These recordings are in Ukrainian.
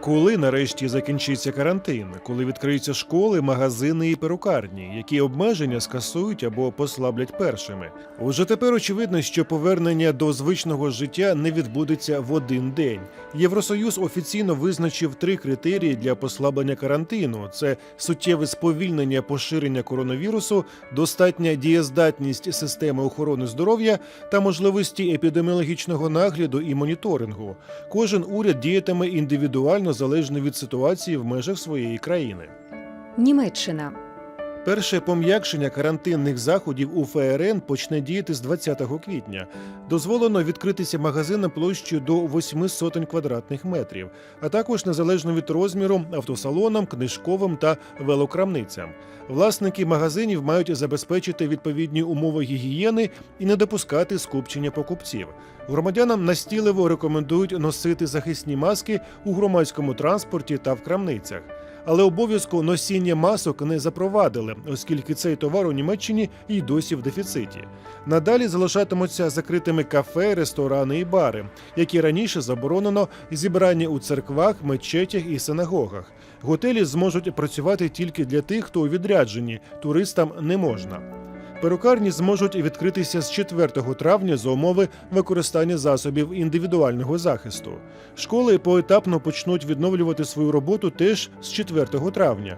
Коли нарешті закінчиться карантин, коли відкриються школи, магазини і перукарні, які обмеження скасують або послаблять першими. Уже тепер очевидно, що повернення до звичного життя не відбудеться в один день. Євросоюз офіційно визначив три критерії для послаблення карантину: це суттєве сповільнення поширення коронавірусу, достатня дієздатність системи охорони здоров'я та можливості епідеміологічного нагляду і моніторингу. Кожен уряд діятиме індивідуально залежно від ситуації в межах своєї країни. Німеччина. Перше пом'якшення карантинних заходів у ФРН почне діяти з 20 квітня. Дозволено відкритися магазинам площею до 8 сотень квадратних метрів, а також незалежно від розміру автосалонам, книжковим та велокрамницям. Власники магазинів мають забезпечити відповідні умови гігієни і не допускати скупчення покупців. Громадянам настійливо рекомендують носити захисні маски у громадському транспорті та в крамницях. Але обов'язку носіння масок не запровадили, оскільки цей товар у Німеччині й досі в дефіциті. Надалі залишатимуться закритими кафе, ресторани і бари, які раніше заборонено зібрання у церквах, мечетях і синагогах. Готелі зможуть працювати тільки для тих, хто у відрядженні, туристам не можна. Перукарні зможуть відкритися з 4 травня за умови використання засобів індивідуального захисту. Школи поетапно почнуть відновлювати свою роботу теж з 4 травня.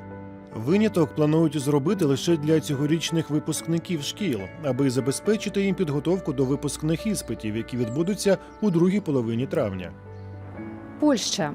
Виняток планують зробити лише для цьогорічних випускників шкіл, аби забезпечити їм підготовку до випускних іспитів, які відбудуться у другій половині травня. Польща.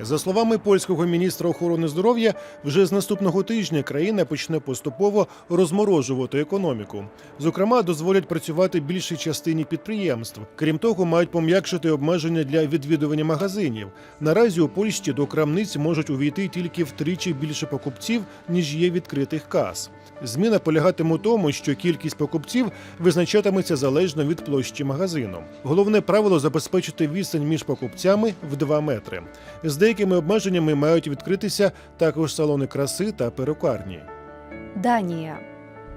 За словами польського міністра охорони здоров'я, вже з наступного тижня країна почне поступово розморожувати економіку. Зокрема, дозволять працювати більшій частині підприємств. Крім того, мають пом'якшити обмеження для відвідування магазинів. Наразі у Польщі до крамниць можуть увійти тільки втричі більше покупців, ніж є відкритих кас. Зміна полягатиме у тому, що кількість покупців визначатиметься залежно від площі магазину. Головне правило забезпечити відстань між покупцями в 2 метри. З деякими обмеженнями мають відкритися також салони краси та перукарні. Данія.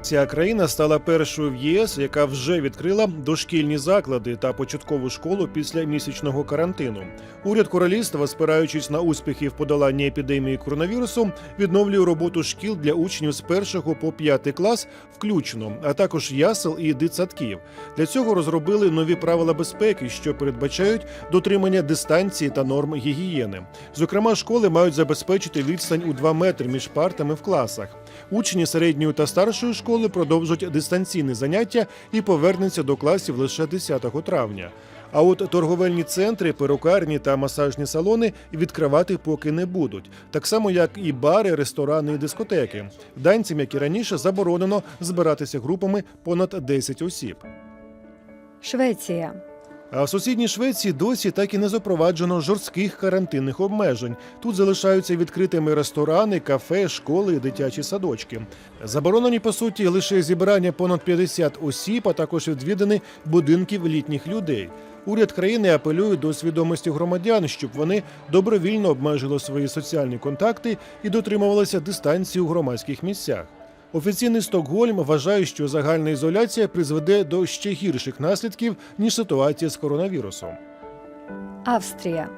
Ця країна стала першою в ЄС, яка вже відкрила дошкільні заклади та початкову школу після місячного карантину. Уряд королівства, спираючись на успіхи в подоланні епідемії коронавірусу, відновлює роботу шкіл для учнів з 1 по 5 клас включно, а також ясел і дитсадків. Для цього розробили нові правила безпеки, що передбачають дотримання дистанції та норм гігієни. Зокрема, школи мають забезпечити відстань у 2 метри між партами в класах. Учні середньої та старшої школи продовжать дистанційне заняття і повернуться до класів лише 10 травня. А от торговельні центри, перукарні та масажні салони відкривати поки не будуть, так само як і бари, ресторани і дискотеки. Данцям, як і раніше, заборонено збиратися групами понад 10 осіб. Швеція. А в сусідній Швеції досі так і не запроваджено жорстких карантинних обмежень. Тут залишаються відкритими ресторани, кафе, школи дитячі садочки. Заборонені по суті лише зібрання понад 50 осіб, а також відвідини будинків літніх людей. Уряд країни апелює до свідомості громадян, щоб вони добровільно обмежили свої соціальні контакти і дотримувалися дистанції у громадських місцях. Офіційний Стокгольм вважає, що загальна ізоляція призведе до ще гірших наслідків ніж ситуація з коронавірусом. Австрія.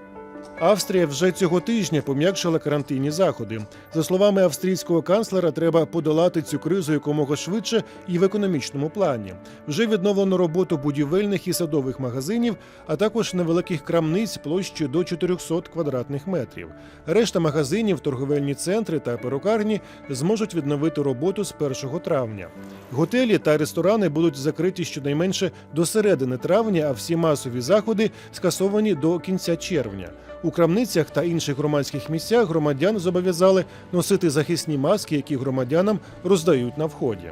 Австрія вже цього тижня пом'якшила карантинні заходи. За словами австрійського канцлера, треба подолати цю кризу якомога швидше і в економічному плані. Вже відновлено роботу будівельних і садових магазинів, а також невеликих крамниць площею до 400 квадратних метрів. Решта магазинів, торговельні центри та перукарні зможуть відновити роботу з 1 травня. Готелі та ресторани будуть закриті щонайменше до середини травня, а всі масові заходи скасовані до кінця червня. У крамницях та інших громадських місцях громадян зобов'язали носити захисні маски, які громадянам роздають на вході.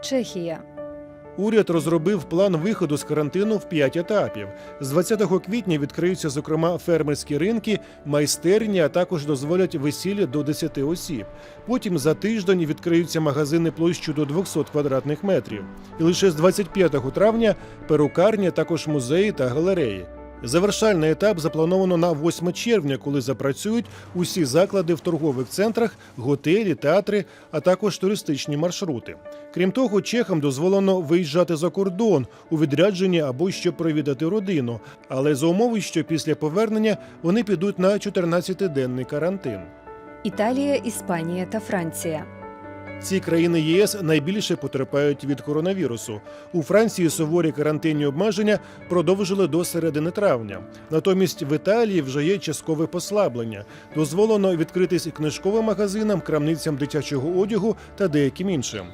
Чехія. Уряд розробив план виходу з карантину в п'ять етапів. З 20 квітня відкриються, зокрема, фермерські ринки, майстерні, а також дозволять весілля до 10 осіб. Потім за тиждень відкриються магазини площею до 200 квадратних метрів. І лише з 25 травня перукарня, також музеї та галереї. Завершальний етап заплановано на 8 червня, коли запрацюють усі заклади в торгових центрах, готелі, театри, а також туристичні маршрути. Крім того, чехам дозволено виїжджати за кордон у відрядження або щоб провідати родину, але за умови, що після повернення вони підуть на 14-денний карантин. Італія, Іспанія та Франція. Ці країни ЄС найбільше потерпають від коронавірусу. У Франції суворі карантинні обмеження продовжили до середини травня. Натомість в Італії вже є часткове послаблення. Дозволено відкритись книжковим магазинам, крамницям дитячого одягу та деяким іншим.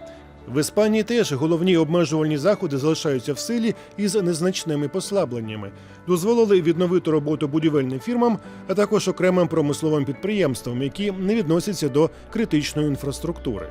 В Іспанії теж головні обмежувальні заходи залишаються в силі із незначними послабленнями. Дозволили відновити роботу будівельним фірмам, а також окремим промисловим підприємствам, які не відносяться до критичної інфраструктури.